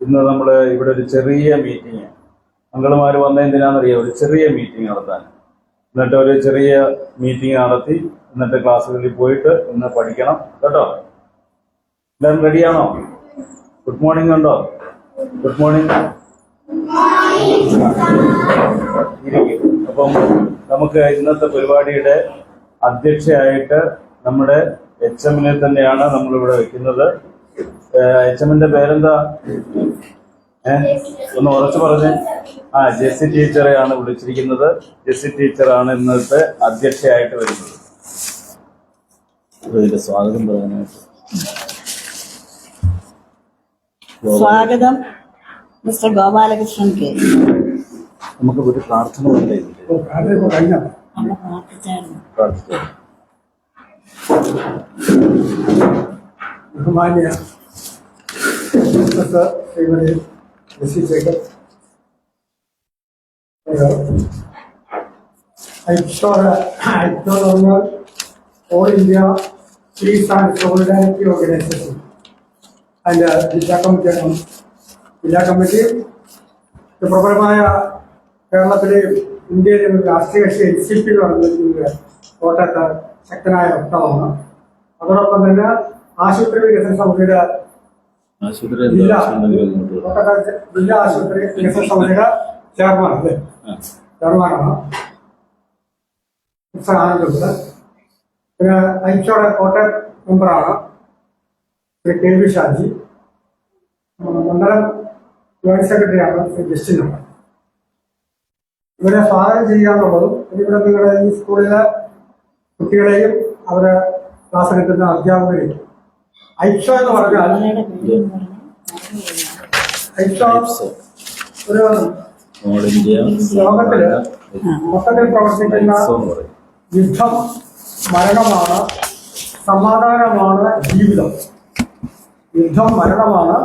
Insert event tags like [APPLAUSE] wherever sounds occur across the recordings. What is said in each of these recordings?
ഇന്ന് നമ്മൾ ഇവിടെ ഒരു ചെറിയ മീറ്റിംഗ് അങ്കിളുമാർ വന്ന എന്തിനാണെന്നറിയാം ഒരു ചെറിയ മീറ്റിംഗ് നടത്താൻ. എന്നിട്ട് ഒരു ചെറിയ മീറ്റിംഗ് നടത്തി എന്നിട്ട് ക്ലാസ്സുകളിൽ പോയിട്ട് ഇന്ന് പഠിക്കണം. കേട്ടോ? എല്ലാവരും റെഡിയാണോ ഗുഡ് മോർണിംഗ് ഉണ്ടോ? ഗുഡ് മോർണിംഗ് ഇരിക്കും. അപ്പം നമുക്ക് ഇന്നത്തെ പരിപാടിയുടെ അധ്യക്ഷയായിട്ട് നമ്മുടെ എച്ച് എമ്മിനെ തന്നെയാണ് നമ്മളിവിടെ വെക്കുന്നത്. എച്ച് എമ്മിന്റെ പേരെന്താ? ഏഹ് ഒന്ന് ഉറച്ചു പറഞ്ഞേ. ആ ജെസ്സി ടീച്ചറെയാണ് വിളിച്ചിരിക്കുന്നത്. ജെസ്സി ടീച്ചറാണ് ഇന്നത്തെ അധ്യക്ഷയായിട്ട് വരുന്നത്. ഇതിന്റെ സ്വാഗതം പറയാനായിട്ട്. സ്വാഗതം മിസ്റ്റർ ഗോപാലകൃഷ്ണൻ കെ. നമുക്ക് ഒരു പ്രാർത്ഥന നമ്മൾ പ്രാർത്ഥിച്ചായിരുന്നു. പ്രാർത്ഥിക്കാം ബഹുമാന്യ ശ്രീമതി ജെസ്സി ജേക്കബ്. ഐക്യോർ പറഞ്ഞാൽ all India peace and solidarity organisation. അതിന്റെ ജില്ലാ കമ്മിറ്റിയാണ് ജില്ലാ കമ്മിറ്റി പ്രബലമായ കേരളത്തിലെയും ഇന്ത്യയിലെയും രാഷ്ട്രീയ കക്ഷി എൻ സി പി എന്ന് പറയുന്നത് കോട്ടയത്ത് ശക്തനായ വക്താവാണ്. അതോടൊപ്പം തന്നെ ആശുപത്രി വികസന സമിതിയുടെ ആശുപത്രി ജില്ലാ ആശുപത്രി വികസന സമിതിയുടെ ചെയർമാൻ അല്ലേ. ചെയർമാനാണ്. ആനന്ദുണ്ട് പിന്നെ ഐക്യോടെ കോട്ടയം മെമ്പറാണ്. Shri K V Shaji. മണ്ഡലം ജോയിന്റ് സെക്രട്ടറിയാണ് ശ്രീ ജസ്റ്റിൻ ആണ് ഇവരെ സ്വാഗതം ചെയ്യാന്നുള്ളതും ഇവിടെ നിങ്ങളുടെ ഈ സ്കൂളിലെ കുട്ടികളെയും അവരെ ക്ലാസ് എടുക്കുന്ന അധ്യാപകരെയും ഐക്യോ എന്ന് പറഞ്ഞാൽ ഐക്യോ ഒരു ലോകത്തിൽ മൊത്തത്തിൽ പ്രവർത്തിക്കുന്ന യുദ്ധം മരണമാണ് സമാധാനമാണ് ജീവിതം. യുദ്ധം മരണമാണ്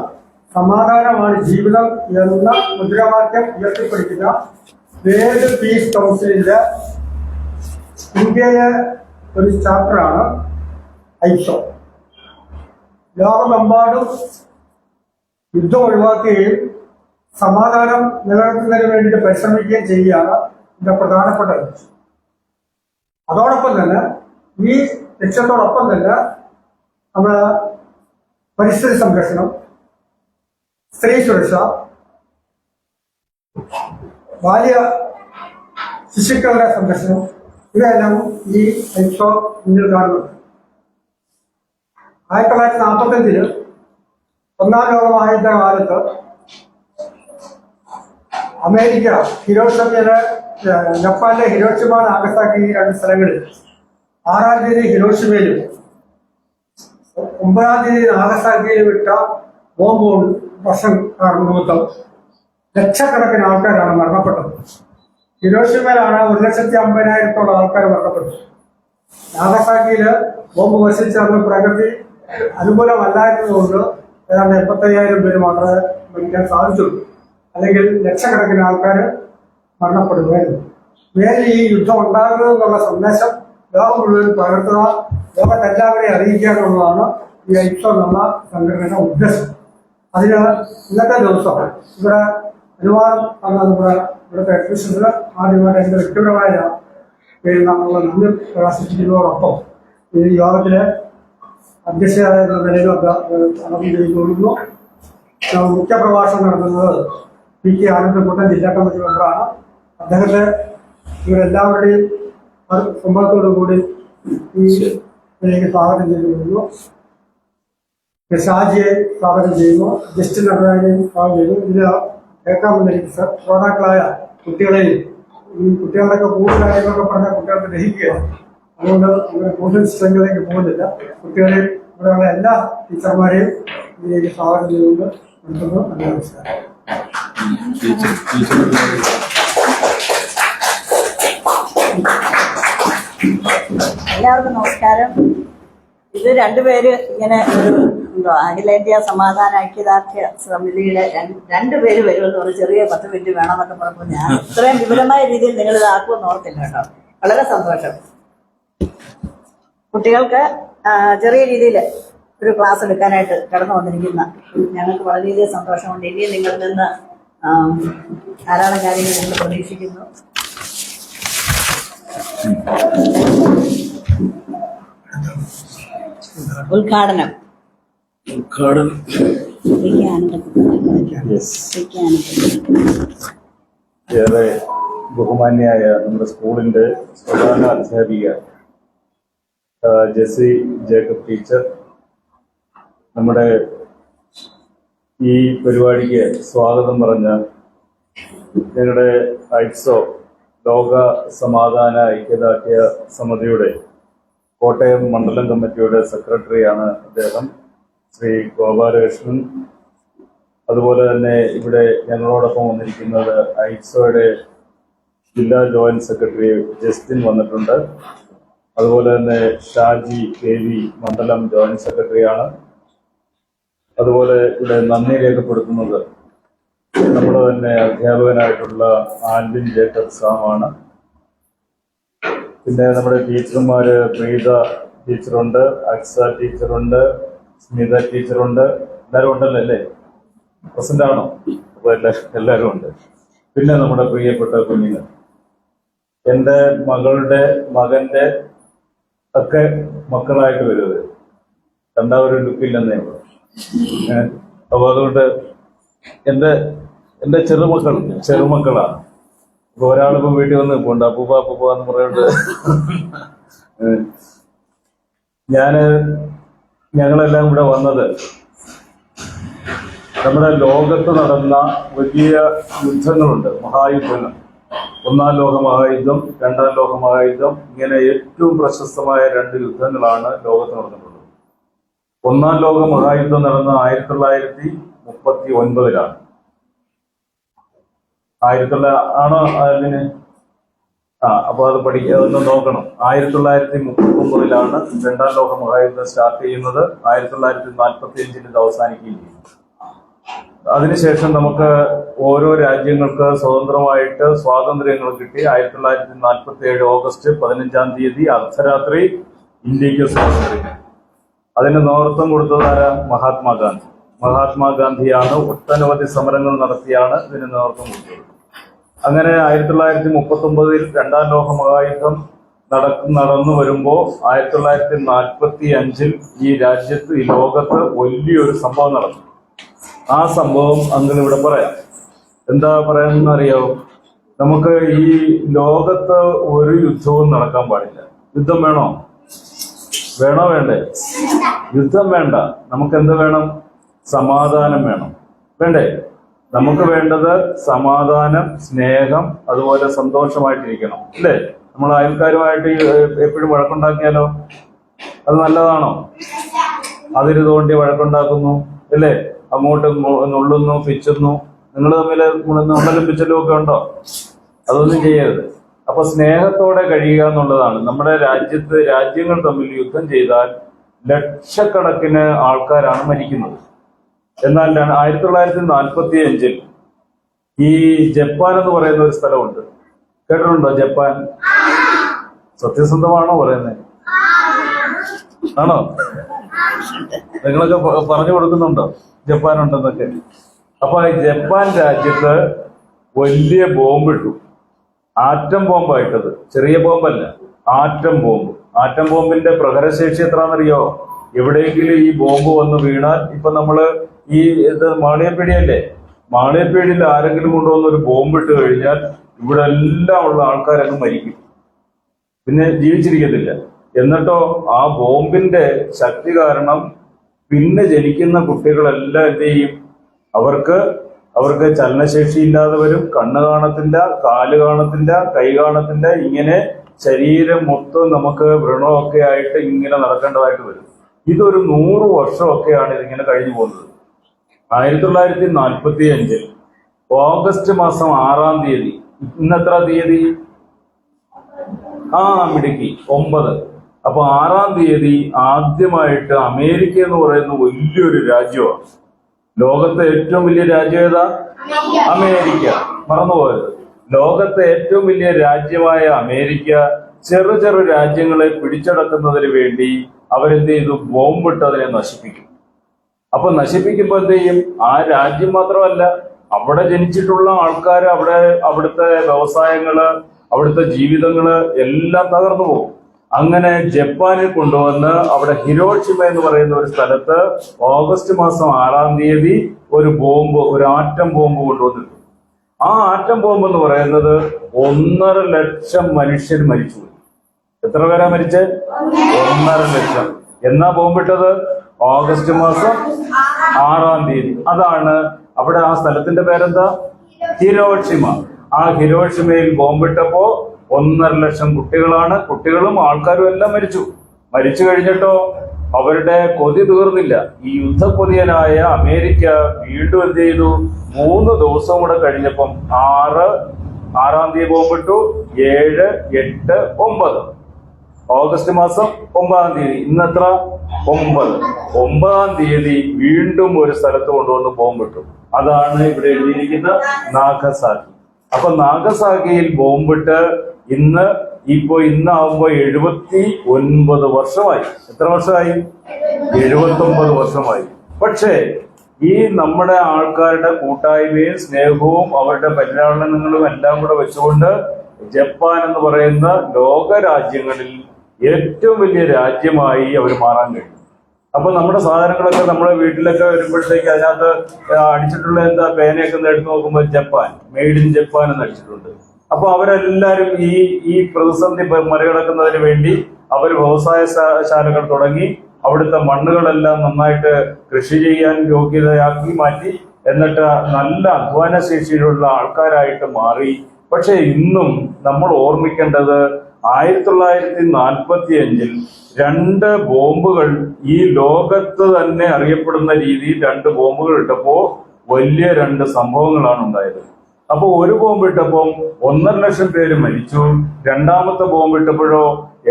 സമാധാനമാണ് ജീവിതം എന്ന മുദ്രാവാക്യം ഉയർത്തിപ്പിടിക്കുന്ന വേൾഡ് പീസ് കൗൺസിലിന്റെ ഇന്ത്യയിലെ ഒരു ചാപ്റ്ററാണ് ഐസോ ലോകമെമ്പാടും യുദ്ധം ഒഴിവാക്കുകയും സമാധാനം നിലനിർത്തുന്നതിന് വേണ്ടിയിട്ട് പരിശ്രമിക്കുകയും ചെയ്യുകയാണ് ഇതിന്റെ പ്രധാനപ്പെട്ട ലക്ഷ്യം. അതോടൊപ്പം തന്നെ ഈ ലക്ഷ്യത്തോടൊപ്പം തന്നെ നമ്മൾ പരിസ്ഥിതി സംരക്ഷണം സ്ത്രീ സുരക്ഷ ബാല്യ ശിശുക്കളുടെ സംരക്ഷണം ഇവയെല്ലാം ഈ ലക്ഷ്യം മുന്നിൽ കാണുന്നുണ്ട്. ആയിരത്തി തൊള്ളായിരത്തി നാൽപ്പത്തഞ്ചിൽ ഒന്നാം ലോക മഹായുദ്ധ കാലത്ത് അമേരിക്ക ഹിരോഷിമയിലെ ജപ്പാന്റെ ഹിരോഷിമ നാഗസാക്കി രണ്ട് സ്ഥലങ്ങളിൽ. ആറാം തീയതി ഹിരോഷിമയിലും ഒമ്പതാം തീയതി നാഗസാക്കിയിലും ഇട്ട ബോംബ് വർഷം നിമിത്തം ലക്ഷക്കണക്കിന് ആൾക്കാരാണ് മരണപ്പെട്ടത്. ഹിരോഷിമയിലാണ് ഒരു ലക്ഷത്തി അമ്പതിനായിരത്തോളം ആൾക്കാർ മരണപ്പെട്ടത്. നാഗസാക്കിയിൽ ബോംബ് വശിച്ചാണ് പ്രകൃതി അനുകൂലമല്ലായിരുന്നതുകൊണ്ട് ഏതാണ്ട് എൺപത്തയ്യായിരം പേര് മാത്രമേ മരിക്കാൻ സാധിച്ചുള്ളൂ. അല്ലെങ്കിൽ ലക്ഷക്കണക്കിന് ആൾക്കാർ മരണപ്പെടുകയായിരുന്നു. മേലിൽ ഈ യുദ്ധം ഉണ്ടാകുന്നു എന്നുള്ള സന്ദേശം ലോകം മുഴുവൻ പകർത്തുക ലോകത്തെല്ലാവരെയും അറിയിക്കുക എന്നുള്ളതാണ് ഈ ഐക്യോ എന്ന സംഘടനയുടെ ഉദ്ദേശം. അതിന് ഇന്നത്തെ ദിവസം ഇവിടെ അനുവാദം തന്ന നമ്മുടെ ഇവിടുത്തെ എക്സിബിഷനിൽ ആദ്യമായിട്ട് എന്റെ വ്യക്തിപരമായ പേരിൽ നമ്മളുടെ നന്ദി പ്രകാശിപ്പിക്കുന്നതോടൊപ്പം ഈ യോഗത്തിലെ അധ്യക്ഷയായ നിലയിലും നടന്നു കൊടുക്കുന്നു മുഖ്യ പ്രഭാഷണം നടത്തുന്നത് പി കെ ആനന്ദക്കുട്ടൻ ജില്ലാ കമ്മിറ്റി മെമ്പറാണ്. അദ്ദേഹത്തെ ഇവരെല്ലാവരുടെയും സമ്മതത്തോടു കൂടി ഈ ഇതിലേക്ക് സ്വാഗതം ചെയ്തു കൊടുക്കുന്നു ഷാജിയെ സ്വാഗതം ചെയ്യുന്നു. ജസ്റ്റിൻ നടരാജനെയും സ്വാഗതം ചെയ്യുന്നു. ഇതിൽ കേൾക്കാൻ വന്നിരിക്കുന്ന ശ്രോതാക്കളായ കുട്ടികളെയും ഈ കുട്ടികളുടെയൊക്കെ കൂടുതൽ കാര്യങ്ങളൊക്കെ പറഞ്ഞാൽ കുട്ടികൾക്ക് ഗ്രഹിക്കുകയാണ് അതുകൊണ്ട് അങ്ങനെ കൂടുതൽ സ്ഥലങ്ങളിലേക്ക് പോകുന്നില്ല. കുട്ടികളെയും ഇവിടെയുള്ള എല്ലാ ടീച്ചർമാരെയും ഇതിലേക്ക് സ്വാഗതം ചെയ്തുകൊണ്ട് നിർത്തുന്നു. നല്ല നമസ്കാരം. എല്ലാവർക്കും നമസ്കാരം. ഇത് രണ്ടുപേര് ഇങ്ങനെ ഒരു എന്തോ അഖിലേന്ത്യാ സമാധാന ഐക്യദാർഢ്യ സമിതിയുടെ രണ്ട് രണ്ടുപേര് വരുമെന്ന് പറഞ്ഞ ചെറിയ പത്ത് മിനിറ്റ് വേണമെന്നൊക്കെ പറഞ്ഞപ്പോൾ ഞാൻ ഇത്രയും വിപുലമായ രീതിയിൽ നിങ്ങൾ ഇതാക്കുമെന്ന് ഓർത്തില്ല കേട്ടോ. വളരെ സന്തോഷം. കുട്ടികൾക്ക് ചെറിയ രീതിയിൽ ഒരു ക്ലാസ് എടുക്കാനായിട്ട് കടന്നു വന്നിരിക്കുന്ന ഞങ്ങൾക്ക് വളരെയധികം സന്തോഷമുണ്ട്. ഇനിയും നിങ്ങളിൽ നിന്ന് ധാരാളം കാര്യങ്ങൾ ഞങ്ങൾ പ്രതീക്ഷിക്കുന്നു. ഉദ്ഘാടനം. ഉദ്ഘാടനം. ഏറെ ബഹുമാന്യായ നമ്മുടെ സ്കൂളിന്റെ പ്രധാന അധ്യാപിക ജെസി ജേക്കബ് ടീച്ചർ നമ്മുടെ ഈ പരിപാടിക്ക് സ്വാഗതം പറഞ്ഞ ഞങ്ങളുടെ ഐക്സോ ലോക സമാധാന ഐക്യദാർഢ്യ സമിതിയുടെ കോട്ടയം മണ്ഡലം കമ്മിറ്റിയുടെ സെക്രട്ടറിയാണ് അദ്ദേഹം ശ്രീ ഗോപാലകൃഷ്ണൻ. അതുപോലെ തന്നെ ഇവിടെ ഞങ്ങളോടൊപ്പം വന്നിരിക്കുന്നത് ഐക്സോയുടെ ജില്ലാ ജോയിന്റ് സെക്രട്ടറി ജസ്റ്റിൻ വന്നിട്ടുണ്ട്. അതുപോലെ തന്നെ ഷാജി കെ വി മണ്ഡലം ജോയിന്റ് സെക്രട്ടറിയാണ്. അതുപോലെ ഇവിടെ നന്ദി രേഖപ്പെടുത്തുന്നത് നമ്മുടെ തന്നെ അധ്യാപകനായിട്ടുള്ള ആൽവിൻ ജേക്കബ് സാമാണ്. പിന്നെ നമ്മുടെ ടീച്ചർമാര് പ്രീത ടീച്ചറുണ്ട് അക്സ ടീച്ചറുണ്ട് സ്മിത ടീച്ചറുണ്ട്. എല്ലാവരും ഉണ്ടല്ലോ അല്ലേ? പ്രസന്റ് ആണോ? അപ്പൊ എല്ലാ എല്ലാവരും ഉണ്ട്. പിന്നെ നമ്മുടെ പ്രിയപ്പെട്ട കുഞ്ഞുങ്ങൾ. എന്റെ മകളുടെ മകന്റെ ഒക്കെ മക്കളായിട്ട് വരുന്നത്. കണ്ടാ ഒരു ലുക്കില്ലെന്നേ ഉള്ളൂ. ഏഹ് അപ്പൊ അതുകൊണ്ട് എന്റെ എന്റെ ചെറുമക്കൾ ചെറുമക്കളാണ് ഇപ്പൊ ഒരാളിപ്പോ വീട്ടിൽ വന്ന് പോണ്ട അപ്പൂപ്പ അപ്പൂപ്പ എന്ന് പറയുന്നത് ഞാൻ ഞങ്ങളെല്ലാം ഇവിടെ വന്നത് നമ്മുടെ ലോകത്ത് നടന്ന വലിയ യുദ്ധങ്ങളുണ്ട്. മഹായുദ്ധങ്ങൾ. ഒന്നാം ലോക മഹായുദ്ധം രണ്ടാം ലോക മഹായുദ്ധം ഇങ്ങനെ ഏറ്റവും പ്രശസ്തമായ രണ്ട് യുദ്ധങ്ങളാണ് ലോകത്ത് നടന്നിട്ടുള്ളത്. ഒന്നാം ലോക മഹായുദ്ധം നടന്ന ആയിരത്തി തൊള്ളായിരത്തി മുപ്പത്തി ഒൻപതിലാണ്. ആയിരത്തി തൊള്ളായിരത്തി ആണോ അതിന്? ആ അപ്പൊ അത് പഠിക്കുക അതൊന്ന് നോക്കണം. ആയിരത്തി തൊള്ളായിരത്തി മുപ്പത്തി ഒമ്പതിലാണ് രണ്ടാം ലോക മഹായുദ്ധം സ്റ്റാർട്ട് ചെയ്യുന്നത്. ആയിരത്തി തൊള്ളായിരത്തി നാൽപ്പത്തി അഞ്ചിൽ ഇത് അവസാനിക്കുകയും ചെയ്യും അതിനുശേഷം നമുക്ക് ഓരോ രാജ്യങ്ങൾക്ക് സ്വതന്ത്രമായിട്ട് സ്വാതന്ത്ര്യങ്ങൾ കിട്ടി. ആയിരത്തി തൊള്ളായിരത്തി നാൽപ്പത്തി ഏഴ് ഓഗസ്റ്റ് പതിനഞ്ചാം തീയതി അർദ്ധരാത്രി ഇന്ത്യയ്ക്ക് സ്വാതന്ത്ര്യം. അതിന് നേതൃത്വം കൊടുത്തതാരാ മഹാത്മാഗാന്ധി. മഹാത്മാഗാന്ധിയാണ്. ഒട്ടനവധി സമരങ്ങൾ നടത്തിയാണ് ഇതിന് നേതൃത്വം കൊടുത്തത്. അങ്ങനെ ആയിരത്തി തൊള്ളായിരത്തി മുപ്പത്തി ഒമ്പതിൽ രണ്ടാം ലോക മഹായുദ്ധം നടക്കും നടന്നു വരുമ്പോൾ ആയിരത്തി തൊള്ളായിരത്തി നാൽപ്പത്തി അഞ്ചിൽ ഈ രാജ്യത്ത് ഈ ലോകത്ത് വലിയൊരു സംഭവം നടന്നു. ആ സംഭവം അങ്കിൾ ഇവിടെ പറയാം. എന്താ പറയാനെന്ന് അറിയോ? നമുക്ക് ഈ ലോകത്ത് ഒരു യുദ്ധവും നടക്കാൻ പാടില്ല. യുദ്ധം വേണോ? വേണോ വേണ്ടേ? യുദ്ധം വേണ്ട. നമുക്ക് എന്ത് വേണം? സമാധാനം വേണം. വേണ്ടേ? നമുക്ക് വേണ്ടത് സമാധാനം സ്നേഹം അതുപോലെ സന്തോഷമായിട്ടിരിക്കണം. അല്ലേ? നമ്മൾ അയൽക്കാരുമായിട്ട് എപ്പോഴും വഴക്കുണ്ടാക്കിയാലോ? അത് നല്ലതാണോ? അതിര് തോണ്ടി വഴക്കുണ്ടാക്കുന്നു. അല്ലേ? അങ്ങോട്ട് നുള്ളുന്നു പിച്ചുന്നു നിങ്ങൾ തമ്മിൽ നുള്ളലും പിച്ചലും ഒക്കെ ഉണ്ടോ? അതൊന്നും ചെയ്യരുത്. അപ്പൊ സ്നേഹത്തോടെ കഴിയുക എന്നുള്ളതാണ്. നമ്മുടെ രാജ്യത്ത് രാജ്യങ്ങൾ തമ്മിൽ യുദ്ധം ചെയ്താൽ ലക്ഷക്കണക്കിന് ആൾക്കാരാണ് മരിക്കുന്നത്. എന്നാൽ ആയിരത്തി തൊള്ളായിരത്തി നാൽപ്പത്തി അഞ്ചിൽ ഈ ജപ്പാൻ എന്ന് പറയുന്ന ഒരു സ്ഥലമുണ്ട്. കേട്ടിട്ടുണ്ടോ ജപ്പാൻ? സത്യസന്ധമാണോ പറയുന്നത് ആണോ? നിങ്ങളൊക്കെ പറഞ്ഞു കൊടുക്കുന്നുണ്ടോ? ജപ്പാൻ ഉണ്ടെന്നൊക്കെ അപ്പൊ ജപ്പാൻ രാജ്യത്ത് വലിയ ബോംബിട്ടു ആറ്റം ബോംബായിട്ടത്. ചെറിയ ബോംബല്ല. Atom bomb. ആറ്റം ബോംബിന്റെ പ്രഹരശേഷി എത്രയാണെന്നറിയോ എവിടെയെങ്കിലും ഈ ബോംബ് വന്ന് വീണാൽ ഇപ്പൊ നമ്മൾ ഈ ഇത് മാളിയപ്പേടിയല്ലേ മാളിയപ്പേടിയിൽ ആരെങ്കിലും കൊണ്ടുവന്ന ഒരു ബോംബ് ഇട്ട് കഴിഞ്ഞാൽ ഇവിടെ എല്ലാം ഉള്ള ആൾക്കാരങ്ങ് മരിക്കും. പിന്നെ ജീവിച്ചിരിക്കത്തില്ല. എന്നിട്ടോ ആ ബോംബിന്റെ ശക്തി കാരണം പിന്നെ ജനിക്കുന്ന കുട്ടികളെല്ലാം എന്ത് ചെയ്യും? അവർക്ക് അവർക്ക് ചലനശേഷി ഇല്ലാതെ വരും. കണ്ണ് കാണത്തില്ല കാൽ കാണത്തില്ല കൈ കാണത്തില്ല. ഇങ്ങനെ ശരീരം മൊത്തം നമുക്ക് വ്രണമൊക്കെ ആയിട്ട് ഇങ്ങനെ നടക്കേണ്ടതായിട്ട് വരും. ഇതൊരു നൂറ് വർഷമൊക്കെയാണ് ഇതിങ്ങനെ കഴിഞ്ഞു പോകുന്നത്. ആയിരത്തി തൊള്ളായിരത്തി നാൽപ്പത്തി അഞ്ചിൽ ഓഗസ്റ്റ് മാസം ആറാം തീയതി. ഇന്നെത്ര തീയതി? ആ മിടുക്കി. ഒമ്പത്. അപ്പൊ ആറാം തീയതി ആദ്യമായിട്ട് അമേരിക്ക എന്ന് പറയുന്ന വലിയൊരു രാജ്യമാണ്. ലോകത്തെ ഏറ്റവും വലിയ രാജ്യം ഏതാ? അമേരിക്ക. മറന്നുപോയത്. ലോകത്തെ ഏറ്റവും വലിയ രാജ്യമായ അമേരിക്ക ചെറു ചെറു രാജ്യങ്ങളെ പിടിച്ചടക്കുന്നതിന് വേണ്ടി അവരെന്ത് ചെയ്തു? ബോംബിട്ട് അതിനെ നശിപ്പിക്കും. അപ്പൊ നശിപ്പിക്കുമ്പോൾ എന്ത് ചെയ്യും? ആ രാജ്യം മാത്രമല്ല അവിടെ ജനിച്ചിട്ടുള്ള ആൾക്കാർ അവിടെ അവിടുത്തെ വ്യവസായങ്ങൾ അവിടുത്തെ ജീവിതങ്ങൾ എല്ലാം തകർന്നു പോകും. അങ്ങനെ ജപ്പാനിൽ കൊണ്ടുവന്ന് അവിടെ ഹിരോഷിമ എന്ന് പറയുന്ന ഒരു സ്ഥലത്ത് ഓഗസ്റ്റ് മാസം ആറാം തീയതി ഒരു ബോംബ് ഒരു ആറ്റം ബോംബ് കൊണ്ടുവന്നിട്ടു ആ ആറ്റം ബോംബ് എന്ന് പറയുന്നത് ഒന്നര ലക്ഷം മനുഷ്യർ മരിച്ചു. എത്ര പേരാ മരിച്ച്? ഒന്നര ലക്ഷം. എന്നാ ബോംബിട്ടത് ഓഗസ്റ്റ് മാസം ആറാം തീയതി. അതാണ് അവിടെ ആ സ്ഥലത്തിന്റെ പേരെന്താ? ഹിരോഷിമ. ആ ഹിരോഷിമയിൽ ബോംബിട്ടപ്പോ ഒന്നര ലക്ഷം കുട്ടികളാണ്. കുട്ടികളും ആൾക്കാരും എല്ലാം മരിച്ചു. മരിച്ചു കഴിഞ്ഞിട്ടോ അവരുടെ കൊതി തീർന്നില്ല. ഈ യുദ്ധക്കൊതിയനായ അമേരിക്ക വീണ്ടും എന്ത് ചെയ്തു? മൂന്ന് ദിവസം കൂടെ കഴിഞ്ഞപ്പം ആറ് ആറാം തീയതി ബോംബിട്ടു ഏഴ് എട്ട് ഒമ്പത്. ഓഗസ്റ്റ് മാസം ഒമ്പതാം തീയതി. ഇന്നെത്ര ഒമ്പത്. ഒമ്പതാം തീയതി വീണ്ടും ഒരു സ്ഥലത്ത് കൊണ്ടുവന്ന് ബോംബിട്ടു അതാണ് ഇവിടെ എഴുതിയിരിക്കുന്ന നാഗസാക്കി. അപ്പൊ നാഗസാക്കിയിൽ ബോംബിട്ട് ഇന്ന് ഇപ്പോ ഇന്നാവുമ്പോ എഴുപത്തി ഒൻപത് വർഷമായി. എത്ര വർഷമായി? എഴുപത്തി ഒമ്പത് വർഷമായി. പക്ഷേ ഈ നമ്മുടെ ആൾക്കാരുടെ കൂട്ടായ്മയും സ്നേഹവും അവരുടെ പരിലാളനങ്ങളും എല്ലാം കൂടെ വെച്ചുകൊണ്ട് ജപ്പാൻ എന്ന് പറയുന്ന ലോക രാജ്യങ്ങളിൽ ഏറ്റവും വലിയ രാജ്യമായി അവർ മാറാൻ കഴിയും അപ്പൊ നമ്മുടെ സാധനങ്ങളൊക്കെ നമ്മുടെ വീട്ടിലൊക്കെ വരുമ്പോഴത്തേക്ക് അതിനകത്ത് അടിച്ചിട്ടുള്ള എന്താ പേനയൊക്കെ എടുത്ത് നോക്കുമ്പോൾ ജപ്പാൻ മെയ്ഡ് ഇൻ ജപ്പാൻ എന്ന് അടിച്ചിട്ടുണ്ട്. അപ്പൊ അവരെല്ലാരും ഈ ഈ പ്രതിസന്ധി മറികടക്കുന്നതിന് വേണ്ടി അവർ വ്യവസായ ശാലകൾ തുടങ്ങി അവിടുത്തെ മണ്ണുകളെല്ലാം നന്നായിട്ട് കൃഷി ചെയ്യാൻ യോഗ്യതയാക്കി മാറ്റി എന്നിട്ട് നല്ല അധ്വാന ശേഷിയിലുള്ള ആൾക്കാരായിട്ട് മാറി. പക്ഷെ ഇന്നും നമ്മൾ ഓർമ്മിക്കേണ്ടത് ആയിരത്തി തൊള്ളായിരത്തി നാൽപ്പത്തി അഞ്ചിൽ രണ്ട് ബോംബുകൾ ഈ ലോകത്ത് തന്നെ അറിയപ്പെടുന്ന രീതിയിൽ രണ്ട് ബോംബുകൾ ഇട്ടപ്പോ വലിയ രണ്ട് സംഭവങ്ങളാണ് ഉണ്ടായത്. അപ്പോൾ ഒരു ബോംബ് ഇട്ടപ്പോൾ ഒന്നര ലക്ഷം പേര് മരിച്ചു. രണ്ടാമത്തെ ബോംബ് ഇട്ടപ്പോഴോ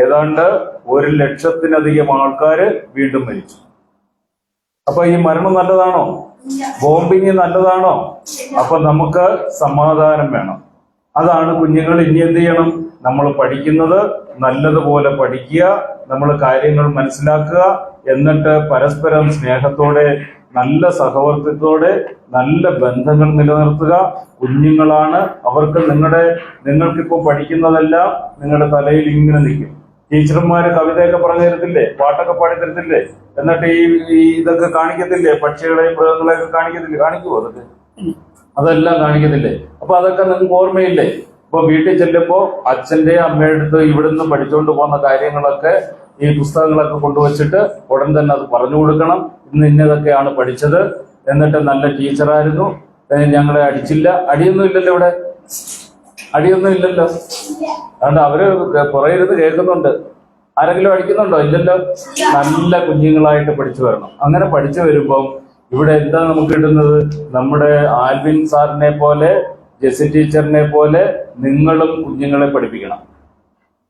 ഏതാണ്ട് ഒരു ലക്ഷത്തിനധികം ആൾക്കാര് വീണ്ടും മരിച്ചു. അപ്പൊ ഈ മരണം നല്ലതാണോ? ബോംബിങ് നല്ലതാണോ? അപ്പൊ നമുക്ക് സമാധാനം വേണം. അതാണ് കുഞ്ഞുങ്ങൾ ഇനി എന്ത് ചെയ്യണം? നമ്മൾ പഠിക്കുന്നത് നല്ലതുപോലെ പഠിക്കുക നമ്മൾ കാര്യങ്ങൾ മനസ്സിലാക്കുക എന്നിട്ട് പരസ്പരം സ്നേഹത്തോടെ നല്ല സഹവർത്തിത്തോടെ നല്ല ബന്ധങ്ങൾ നിലനിർത്തുക. കുഞ്ഞുങ്ങളാണ്. അവർക്ക് നിങ്ങളുടെ നിങ്ങൾക്കിപ്പോൾ പഠിക്കുന്നതെല്ലാം നിങ്ങളുടെ തലയിൽ ഇങ്ങനെ നിൽക്കും. ടീച്ചർമാർ കവിതയൊക്കെ പറഞ്ഞു തരത്തില്ലേ? പാട്ടൊക്കെ പാടി തരത്തില്ലേ? എന്നിട്ട് ഈ ഇതൊക്കെ കാണിക്കത്തില്ലേ? പക്ഷികളെയും മൃഗങ്ങളെയൊക്കെ കാണിക്കത്തില്ലേ? കാണിക്കുമോ അതൊക്കെ? അതെല്ലാം കാണിക്കത്തില്ലേ? അപ്പൊ അതൊക്കെ നിങ്ങൾക്ക് ഓർമ്മയില്ലേ? ഇപ്പൊ വീട്ടിൽ ചെല്ലുമ്പോ അച്ഛന്റെ അമ്മയുടെ അടുത്ത് ഇവിടുന്ന് പഠിച്ചുകൊണ്ട് പോകുന്ന കാര്യങ്ങളൊക്കെ ഈ പുസ്തകങ്ങളൊക്കെ കൊണ്ടുവച്ചിട്ട് ഉടൻ തന്നെ അത് പറഞ്ഞു കൊടുക്കണം. ഇന്ന് ഇന്നതൊക്കെയാണ് പഠിച്ചത്. എന്നിട്ട് നല്ല ടീച്ചറായിരുന്നു. ഞങ്ങളെ അടിച്ചില്ല. അടിയൊന്നും ഇല്ലല്ലോ ഇവിടെ. അടിയൊന്നും ഇല്ലല്ലോ. അതുകൊണ്ട് അവർ പുറയിരുന്ന് കേൾക്കുന്നുണ്ട്. ആരെങ്കിലും അടിക്കുന്നുണ്ടോ? ഇല്ലല്ലോ. നല്ല കുഞ്ഞുങ്ങളായിട്ട് പഠിച്ചു വരണം. അങ്ങനെ പഠിച്ചു വരുമ്പം ഇവിടെ എന്താ നമുക്ക് കിട്ടുന്നത്? നമ്മുടെ ആൽവിൻ സാറിനെ പോലെ ജെസി ടീച്ചറിനെ പോലെ നിങ്ങളും കുഞ്ഞുങ്ങളെ പഠിപ്പിക്കണം.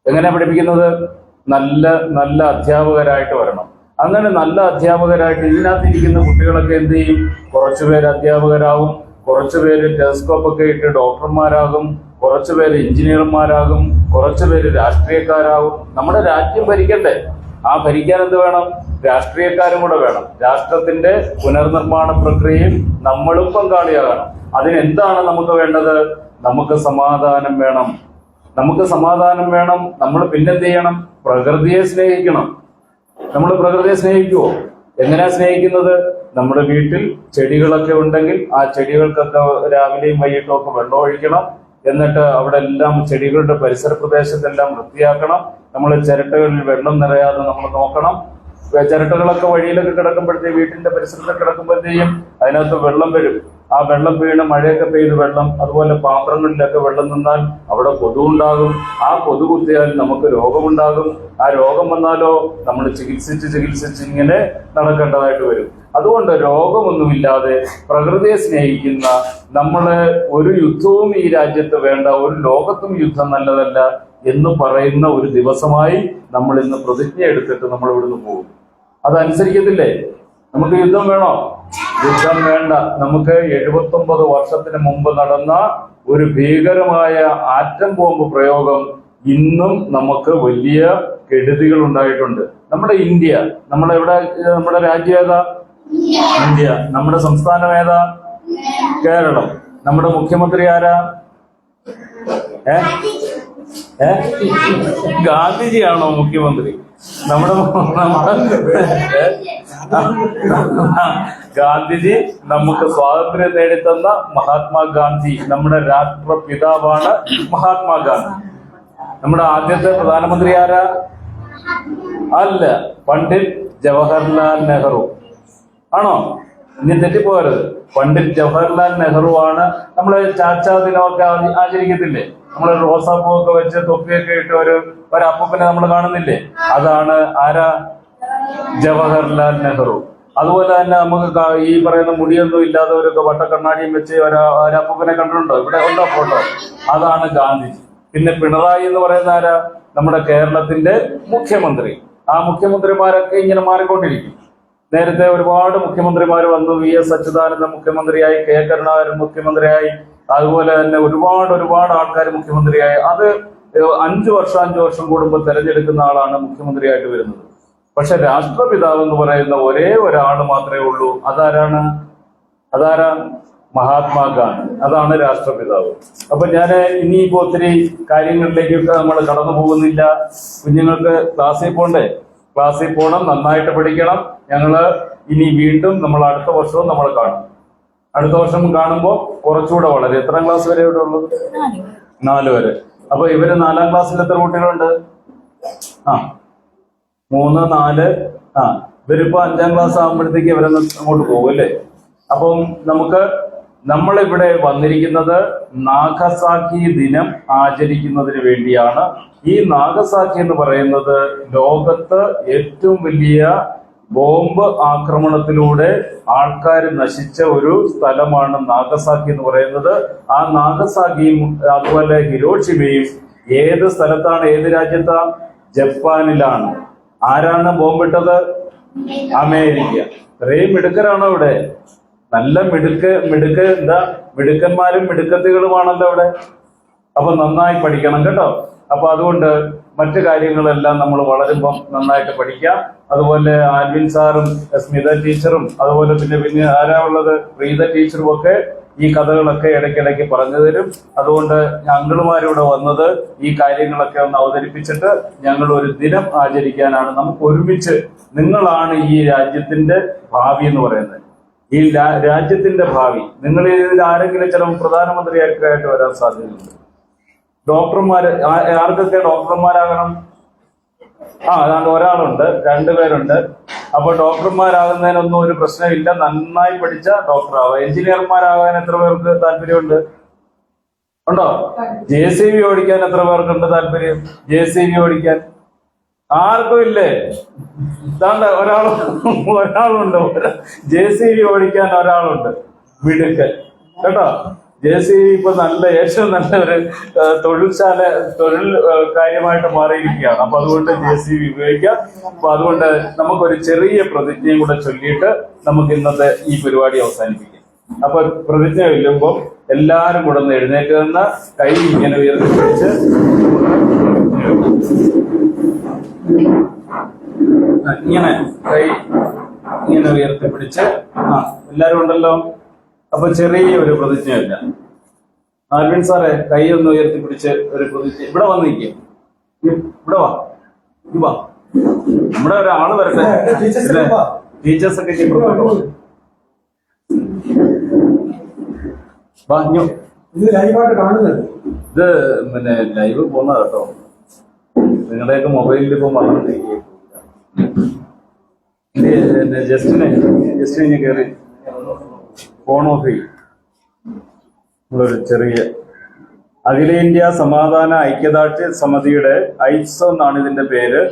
എങ്ങനെ പഠിപ്പിക്കുന്നത്? നല്ല നല്ല അധ്യാപകരായിട്ട് വരണം. അങ്ങനെ നല്ല അധ്യാപകരായിട്ട് ഇതിനകത്തിരിക്കുന്ന കുട്ടികളൊക്കെ എന്ത് ചെയ്യും? കുറച്ചുപേര് അധ്യാപകരാകും കുറച്ചുപേര് ടെലിസ്കോപ്പ് ഒക്കെ ഇട്ട് ഡോക്ടർമാരാകും കുറച്ചുപേര് എഞ്ചിനീയർമാരാകും കുറച്ചുപേര് രാഷ്ട്രീയക്കാരാകും. നമ്മുടെ രാജ്യം ഭരിക്കണ്ടേ? ആ ഭരിക്കാൻ എന്ത് വേണം? രാഷ്ട്രീയക്കാരും കൂടെ വേണം. രാഷ്ട്രത്തിന്റെ പുനർനിർമ്മാണ പ്രക്രിയയിൽ നമ്മളും പങ്കാളിയാകണം. അതിനെന്താണ് നമുക്ക് വേണ്ടത്? നമുക്ക് സമാധാനം വേണം. നമുക്ക് സമാധാനം വേണം. നമ്മൾ പിന്നെന്ത് ചെയ്യണം പ്രകൃതിയെ സ്നേഹിക്കണം. നമ്മൾ പ്രകൃതിയെ സ്നേഹിക്കുവോ? എങ്ങനെയാ സ്നേഹിക്കുന്നത്? നമ്മുടെ വീട്ടിൽ ചെടികളൊക്കെ ഉണ്ടെങ്കിൽ ആ ചെടികൾക്കൊക്കെ രാവിലെയും വൈകിട്ടും ഒക്കെ വെള്ളം ഒഴിക്കണം. എന്നിട്ട് അവിടെ എല്ലാം ചെടികളുടെ പരിസര പ്രദേശത്തെല്ലാം വൃത്തിയാക്കണം. നമ്മൾ ചിരട്ടകളിൽ വെള്ളം നിറയാതെ നമ്മൾ നോക്കണം. ചിരട്ടകളൊക്കെ വഴിയിലൊക്കെ കിടക്കുമ്പോഴത്തേക്ക് വീട്ടിന്റെ പരിസരത്തൊക്കെ കിടക്കുമ്പോഴത്തേക്കും അതിനകത്ത് വെള്ളം വരും. ആ വെള്ളം വീണ് മഴയൊക്കെ പെയ്ത് വെള്ളം അതുപോലെ പാത്രങ്ങളിലൊക്കെ വെള്ളം നിന്നാൽ അവിടെ കൊതു ഉണ്ടാകും ആ കൊതു കുത്തിയാൽ നമുക്ക് രോഗമുണ്ടാകും. ആ രോഗം വന്നാലോ നമ്മൾ ചികിത്സിച്ച് ചികിത്സിച്ച് ഇങ്ങനെ നടക്കേണ്ടതായിട്ട് വരും. അതുകൊണ്ട് രോഗമൊന്നുമില്ലാതെ പ്രകൃതിയെ സ്നേഹിക്കുന്ന നമ്മൾ ഒരു യുദ്ധവും ഈ രാജ്യത്ത് വേണ്ട ഒരു ലോകത്തും യുദ്ധം നല്ലതല്ല എന്ന് പറയുന്ന ഒരു ദിവസമായി നമ്മൾ ഇന്ന് പ്രതിജ്ഞ എടുത്തിട്ട് നമ്മൾ ഇവിടുന്ന് പോകും. അതനുസരിക്കത്തില്ലേ? നമുക്ക് യുദ്ധം വേണോ? യുദ്ധം വേണ്ട. നമുക്ക് എഴുപത്തി ഒമ്പത് വർഷത്തിന് മുമ്പ് നടന്ന ഒരു ഭീകരമായ ആറ്റം ബോംബ് പ്രയോഗം ഇന്നും നമുക്ക് വലിയ കെടുതികൾ ഉണ്ടായിട്ടുണ്ട്. നമ്മുടെ ഇന്ത്യ നമ്മുടെ എവിടെ നമ്മുടെ രാജ്യം ഏതാ? ഇന്ത്യ. നമ്മുടെ സംസ്ഥാനം ഏതാ? കേരളം. നമ്മുടെ മുഖ്യമന്ത്രി ആരാ? ഏ? ഏ? ഗാന്ധിജിയാണോ മുഖ്യമന്ത്രി? നമ്മുടെ നമ്മുടെ? [LAUGHS] ഗാന്ധിജി നമുക്ക് സ്വാതന്ത്ര്യം നേടിത്തന്ന മഹാത്മാഗാന്ധി നമ്മുടെ രാഷ്ട്രപിതാവാണ് മഹാത്മാഗാന്ധി. നമ്മുടെ ആദ്യത്തെ പ്രധാനമന്ത്രി ആരാ? അല്ല പണ്ഡിറ്റ് ജവഹർലാൽ നെഹ്റു. ആണോ? ഇനി തെറ്റിപ്പോകരുത്. പണ്ഡിറ്റ് ജവഹർലാൽ നെഹ്റു ആണ് നമ്മൾ ചാച്ചാ ദിനമൊക്കെ ആച- ആചരിക്കത്തില്ലേ? നമ്മൾ റോസാപ്പൂ ഒക്കെ വെച്ച് തൊപ്പിയൊക്കെ ഇട്ട് ഒരു ഒരു അപ്പൂപ്പനെ നമ്മൾ കാണുന്നില്ലേ? അതാണ് ആരാ? ജവഹർലാൽ നെഹ്റു. അതുപോലെ തന്നെ നമുക്ക് ഈ പറയുന്ന മുടിയൊന്നും ഇല്ലാത്തവരൊക്കെ വട്ടക്കണ്ണാടിയും വെച്ച് ഒരു ഒരു അപ്പൂപ്പനെ കണ്ടിട്ടുണ്ടോ? ഇവിടെ ഉണ്ടോ ഫോട്ടോ? അതാണ് ഗാന്ധിജി പിന്നെ പിണറായി എന്ന് പറയുന്ന ആരാ? നമ്മുടെ കേരളത്തിന്റെ മുഖ്യമന്ത്രി. ആ മുഖ്യമന്ത്രിമാരൊക്കെ ഇങ്ങനെ മാറിക്കൊണ്ടിരിക്കും. നേരത്തെ ഒരുപാട് മുഖ്യമന്ത്രിമാർ വന്നു. വി എസ് അച്യുതാനന്ദൻ മുഖ്യമന്ത്രിയായി കെ കരുണാകരൻ മുഖ്യമന്ത്രിയായി അതുപോലെ തന്നെ ഒരുപാട് ഒരുപാട് ആൾക്കാർ മുഖ്യമന്ത്രിയായി. അത് അഞ്ചു വർഷം അഞ്ചു വർഷം കൂടുമ്പോൾ തെരഞ്ഞെടുക്കുന്ന ആളാണ് മുഖ്യമന്ത്രിയായിട്ട് വരുന്നത്. പക്ഷെ രാഷ്ട്രപിതാവ് എന്ന് പറയുന്ന ഒരേ ഒരാൾ മാത്രമേ ഉള്ളൂ. അതാരാണ്? അതാരാ? മഹാത്മാഗാന്ധി അതാണ് രാഷ്ട്രപിതാവ്. അപ്പൊ ഞാൻ ഇനിയിപ്പോ ഒത്തിരി കാര്യങ്ങളിലേക്കൊക്കെ നമ്മൾ കടന്നു പോകുന്നില്ല. കുഞ്ഞുങ്ങൾക്ക് ക്ലാസ്സിൽ പോണ്ടേ? ക്ലാസ്സിൽ പോകണം നന്നായിട്ട് പഠിക്കണം. ഞങ്ങൾ ഇനി വീണ്ടും നമ്മൾ അടുത്ത വർഷവും നമ്മൾ കാണും. അടുത്ത വർഷം കാണുമ്പോൾ കുറച്ചുകൂടെ വളരെ. എത്രാം ക്ലാസ് വരെ ഇവിടെ ഉള്ളത് നാല് വരെ. അപ്പൊ ഇവർ നാലാം ക്ലാസ്സിൽ എത്ര കുട്ടികളുണ്ട്? ആ. മൂന്ന് നാല് ആ ഇവരിപ്പോ അഞ്ചാം ക്ലാസ് ആകുമ്പോഴത്തേക്ക് ഇവരൊന്ന് അങ്ങോട്ട് പോകും അപ്പം നമുക്ക് നമ്മളിവിടെ വന്നിരിക്കുന്നത് നാഗസാഖി ദിനം ആചരിക്കുന്നതിന് വേണ്ടിയാണ്. ഈ നാഗസാഖി എന്ന് പറയുന്നത് ലോകത്ത് ഏറ്റവും വലിയ ബോംബ് ആക്രമണത്തിലൂടെ ആൾക്കാർ നശിച്ച ഒരു സ്ഥലമാണ് നാഗസാക്കി എന്ന് പറയുന്നത്. ആ നാഗസാക്കിയും അതുപോലെ ഹിരോഷിമയും ഏത് സ്ഥലത്താണ് ഏത് രാജ്യത്താണ് ജപ്പാനിലാണ്. ആരാണ് ബോംബിട്ടത് അമേരിക്ക. ഇത്രയും മിടുക്കരാണോ ഇവിടെ? നല്ല മിടുക്ക് മിടുക്ക് എന്താ മിടുക്കന്മാരും മിടുക്കത്തികളുമാണല്ലോ ഇവിടെ. അപ്പൊ നന്നായി പഠിക്കണം കേട്ടോ. അപ്പൊ അതുകൊണ്ട് മറ്റു കാര്യങ്ങളെല്ലാം നമ്മൾ വളരുമ്പം നന്നായിട്ട് പഠിക്കാം. അതുപോലെ ആൽവിൻ സാറും സ്മിത ടീച്ചറും അതുപോലെ പിന്നെ പിന്നെ ആരാ ഉള്ളത്? പ്രീത ടീച്ചറും ഒക്കെ ഈ കഥകളൊക്കെ ഇടയ്ക്കിടയ്ക്ക് പറഞ്ഞു തരും. അതുകൊണ്ട് ഞങ്ങളുമാരിവിടെ വന്നത് ഈ കാര്യങ്ങളൊക്കെ ഒന്ന് അവതരിപ്പിച്ചിട്ട് ഞങ്ങൾ ഒരു ദിനം ആചരിക്കാനാണ്. നമുക്ക് ഒരുമിച്ച് നിങ്ങളാണ് ഈ രാജ്യത്തിന്റെ ഭാവി എന്ന് പറയുന്നത്. ഈ രാജ്യത്തിന്റെ ഭാവി. നിങ്ങൾ ഇതിൽ ആരെങ്കിലും ചിലപ്പോൾ പ്രധാനമന്ത്രിയൊക്കെ ആയിട്ട് വരാൻ സാധ്യതയുണ്ട്. ഡോക്ടർമാര് ആർക്കൊക്കെ ഡോക്ടർമാരാകണം? ആ അതാണ്ട് ഒരാളുണ്ട് രണ്ടുപേരുണ്ട് അപ്പൊ ഡോക്ടർമാരാകുന്നതിനൊന്നും ഒരു പ്രശ്നമില്ല. നന്നായി പഠിച്ച ഡോക്ടറാവുക എഞ്ചിനീയർമാരാകാൻ എത്ര പേർക്ക് താല്പര്യമുണ്ട്? ഉണ്ടോ? ജെ സി ബി ഓടിക്കാൻ എത്ര പേർക്കുണ്ട് താല്പര്യം? ജെ സി ബി ഓടിക്കാൻ. ആർക്കും ഇല്ലേ? ഇതാണ്ട് ഒരാൾ ഒരാളുണ്ട്. ജെ സി ബി ഓടിക്കാൻ ഒരാളുണ്ട്. മിടുക്കൻ. കേട്ടോ? ജെ സി ഇപ്പൊ നല്ല ഏറ്റവും നല്ല ഒരു തൊഴിൽശാല തൊഴിൽ കാര്യമായിട്ട് മാറിയിരിക്കുകയാണ്. അപ്പൊ അതുകൊണ്ട് ജെ സി ബി ഉപയോഗിക്കാം. അപ്പൊ അതുകൊണ്ട് നമുക്കൊരു ചെറിയ പ്രതിജ്ഞയും കൂടെ ചൊല്ലിയിട്ട് നമുക്ക് ഇന്നത്തെ ഈ പരിപാടി അവസാനിപ്പിക്കാം. അപ്പൊ പ്രതിജ്ഞ ചൊല്ലുമ്പോൾ എല്ലാരും കൂടെ ഒന്ന് എഴുന്നേറ്റ് നിന്ന് കൈ ഇങ്ങനെ ഉയർത്തി പിടിച്ച് ആ, ഇങ്ങനെ കൈ ഇങ്ങനെ ഉയർത്തി പിടിച്ച് ആ എല്ലാരും ഉണ്ടല്ലോ? അപ്പൊ ചെറിയ ഒരു പ്രതിജ്ഞയില്ല. ആൽവിൻ സാറെ കൈ ഒന്ന് ഉയർത്തി പിടിച്ച് ഒരു പ്രതിജ്ഞ. ഇവിടെ വന്നിരിക്കും. ഇവിടെ വാ. ഇത് വാ. നമ്മുടെ ഒരാൾ വരട്ടെ. ടീച്ചേഴ്സ് ഒക്കെ വാ. ഇപ്പുറത്തോട്ട്. ഇത് ലൈവായിട്ട് കാണുന്നത്. ഇത് പിന്നെ ലൈവ് പോകുന്ന കേട്ടോ. നിങ്ങളുടെയൊക്കെ മൊബൈലിൽ ഇപ്പൊ വന്നിരിക്കും ജസ്റ്റിനെ ജസ്റ്റിനെ കേറി. കയറി ഫോൺ ഓഫ് ചെയ്യും നമ്മളൊരു ചെറിയ അഖിലേന്ത്യാ സമാധാന ഐക്യദാർഢ്യ സമിതിയുടെ ഐസോ എന്നാണ് ഇതിന്റെ പേര്.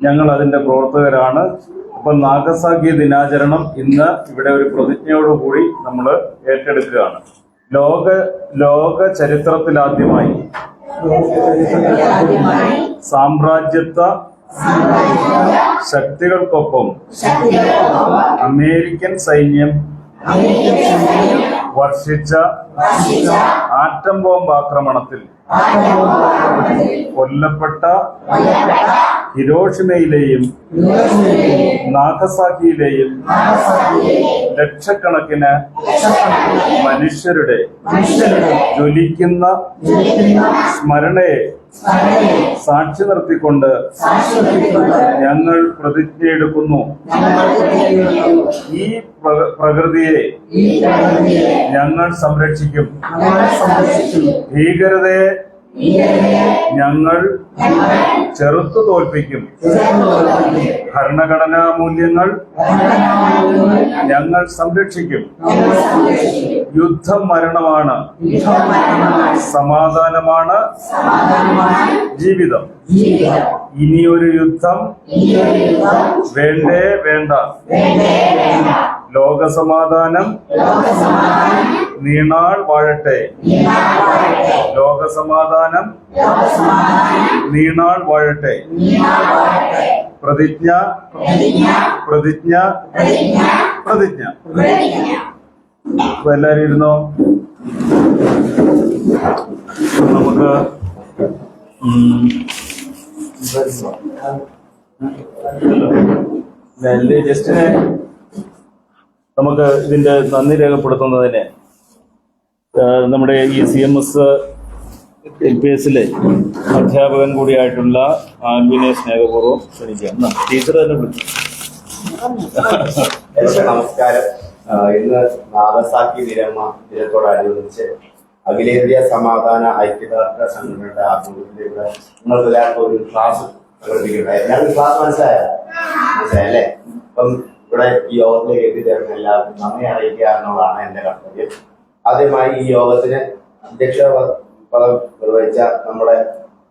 ഞങ്ങൾ അതിന്റെ പ്രവർത്തകരാണ്. അപ്പൊ നാഗസാഖി ദിനാചരണം ഇന്ന് ഇവിടെ ഒരു പ്രതിജ്ഞയോടുകൂടി നമ്മൾ ഏറ്റെടുക്കുകയാണ്. ലോക ലോക ചരിത്രത്തിലാദ്യമായി സാമ്രാജ്യത്വ ശക്തികൾക്കൊപ്പം അമേരിക്കൻ സൈന്യം വർഷിച്ച ആറ്റം ബോംബ് ആക്രമണത്തിൽ കൊല്ലപ്പെട്ട ഹിരോഷിമയിലെയും നാഗസാക്കിയിലെയും ലക്ഷക്കണക്കിന് മനുഷ്യരുടെ ജ്വലിക്കുന്ന സ്മരണയെ സാക്ഷി നിർത്തിക്കൊണ്ട് ഞങ്ങൾ പ്രതിജ്ഞയെടുക്കുന്നു. ഈ പ്ര- പ്രകൃതിയെ ഞങ്ങൾ സംരക്ഷിക്കും. ഭീകരതയെ ഞങ്ങൾ ചെറുത്തു തോൽപ്പിക്കും. ഭരണഘടനാ മൂല്യങ്ങൾ ഞങ്ങൾ സംരക്ഷിക്കും. യുദ്ധം മരണമാണ് സമാധാനമാണ്. ജീവിതം. ഇനിയൊരു യുദ്ധം. വേണ്ടേ വേണ്ട. ലോകസമാധാനം. നീണാൾ വാഴട്ടെ. ലോകസമാധാനം. നീണാൾ വാഴട്ടെ. പ്രതിജ്ഞ. പ്രതിജ്ഞ. പ്രതിജ്ഞ. പ്രതിജ്ഞ. അപ്പൊ എല്ലാരും ഇരുന്നോ? നമുക്ക് ജസ്റ്റിനെ? നമുക്ക് ഇതിന്റെ നന്ദി രേഖപ്പെടുത്തുന്നതിന്. നമ്മുടെ ഈ C M S L P എസിലെ അധ്യാപകൻ കൂടിയായിട്ടുള്ള ആൽവിനെ സ്നേഹപൂർവം ക്ഷണിക്കാം. ടീച്ചർ തന്നെ വിളിച്ചു. നമസ്കാരം. ഇന്ന് നാഗസാക്കി വിരമ ദിനത്തോടനുബന്ധിച്ച് അഖിലേന്ത്യാ സമാധാന ഐക്യദാർഢ്യ സംഘടനയുടെ ആഭിമുഖ്യത്തിൽ ഇവിടെ നിങ്ങൾക്ക് എല്ലാവർക്കും ഒരു ക്ലാസ് പ്രകടിപ്പിക്കുന്നുണ്ടായിരുന്നു എല്ലാവർക്കും ക്ലാസ് മനസ്സിലായ? മനസ്സിലായല്ലേ അപ്പം ഇവിടെ ഈ യോഗത്തിലേക്ക് എത്തിച്ചേർന്ന എല്ലാവർക്കും നന്ദി അറിയിക്കുക എന്നുള്ളതാണ് എന്റെ കർത്തവ്യം. ആദ്യമായി ഈ യോഗത്തിന് അധ്യക്ഷ പദം നിർവഹിച്ച നമ്മുടെ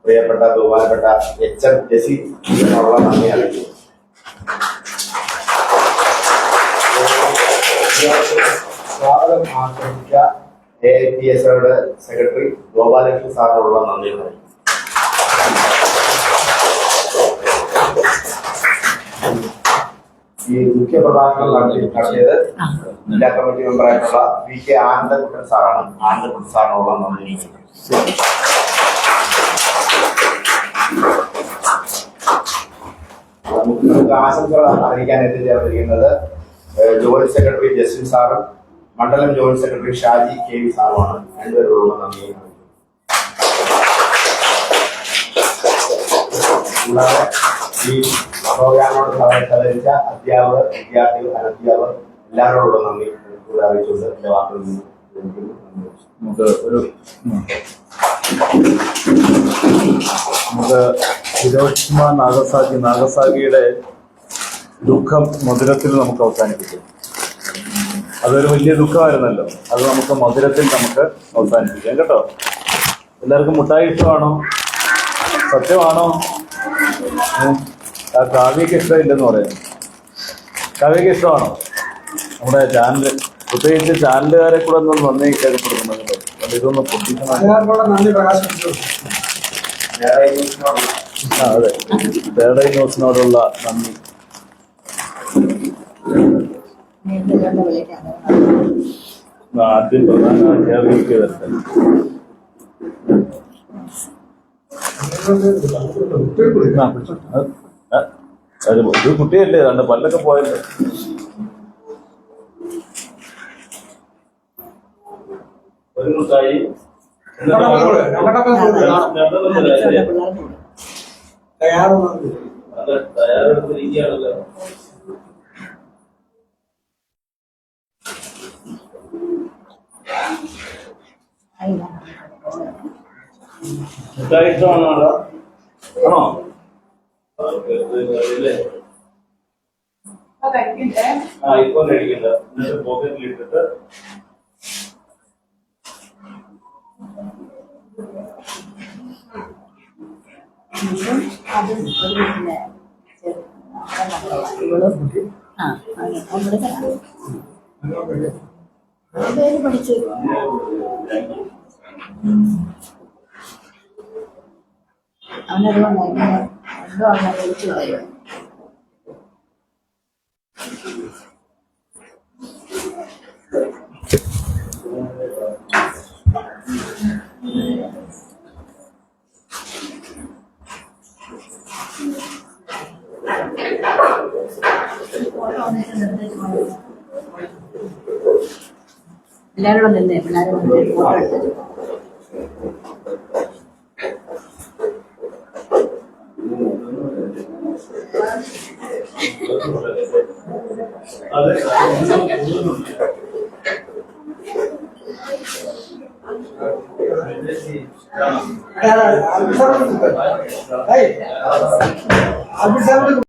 പ്രിയപ്പെട്ട ബഹുമാനപ്പെട്ട എച്ച് എം ജസി എന്നുള്ള നന്ദി അറിയിക്കുന്നു. സ്വാഗതം ആശംസിച്ച A I P S secretary Gopalakrishnan സാറിനുള്ള നന്ദി പറയും ഈ മുഖ്യ പ്രഭാഷണം നടത്തി നടത്തിയത്. ജില്ലാ കമ്മിറ്റി മെമ്പറായിട്ടുള്ള വി കെ ആനന്ദകുട്ടൻ സാറാണ് ആനന്ദകുട്ടൻ സാറിനുള്ള നന്ദി നമുക്ക് ആശംസകൾ അറിയിക്കാൻ എത്തിച്ചേർന്നിരിക്കുന്നത് ജോയിന്റ് സെക്രട്ടറി ജസ്റ്റിൻ സാറും മണ്ഡലം joint secretary Shaji K V സാറുമാണ് രണ്ടുപേരോടുള്ള നന്ദി. കൂടാതെ ഈ പ്രോഗ്രാമിനോട് സഹകരിച്ച അധ്യാപകർ വിദ്യാർത്ഥികൾ അനധ്യാപകർ എല്ലാവരോടുള്ള നന്ദി കൂടെ അറിയിച്ചുകൊണ്ട് എന്റെ വാക്കുകൾ നമുക്ക് ഒരു. നമുക്ക് ഹിരോഷിമ നാഗസാക്കി നാഗസാക്കിയുടെ ദുഃഖം മധുരത്തിൽ നമുക്ക് അവസാനിപ്പിക്കും. അതൊരു വലിയ ദുഃഖമായിരുന്നല്ലോ. അത് നമുക്ക് മധുരത്തിൽ നമുക്ക് അവസാനിപ്പിക്കാം കേട്ടോ? എല്ലാവർക്കും മുട്ടായി ഇഷ്ടമാണോ? സത്യമാണോ. ആ കാവ്യക്ക് ഇഷ്ടമില്ലെന്ന് പറയാം. കാവ്യക്ക് ഇഷ്ടമാണോ? നമ്മുടെ ചാനൽ പ്രത്യേകിച്ച് ചാനലുകാരെ കൂടെ ഒന്ന് നന്ദി അതുകൊണ്ട് ഇതൊന്ന് പൊട്ടിക്കണം. അതെ. ന്യൂസിനോടുള്ള നന്ദി ആ, ആദ്യം പ്രധാന അധ്യാപികയ്ക്ക് വരട്ടെ ഇത് കുട്ടിയല്ലേ രണ്ട് പല്ലൊക്കെ പോയല്ലേ. ഒരു മുട്ടായി തയ്യാറെടുത്തിരിക്കുകയാണല്ലോ ഇഷ്ടമാണോ? ആണോ? ആ ഇപ്പൊ കഴിക്കണ്ട എന്നിട്ട് പോക്കറ്റിൽ ഇട്ടിട്ട് അത് ആ നമ്മൾ നമ്മുടെ പേര് പഠിച്ചു. അവനതുകൊണ്ടായിരുന്നു രണ്ടും അവനെ വിളിച്ചു പറയും എല്ലാവരും നിന്നേ പിള്ളേരെ ഫോട്ടോ എടുത്തു അഭിസംബന്ധ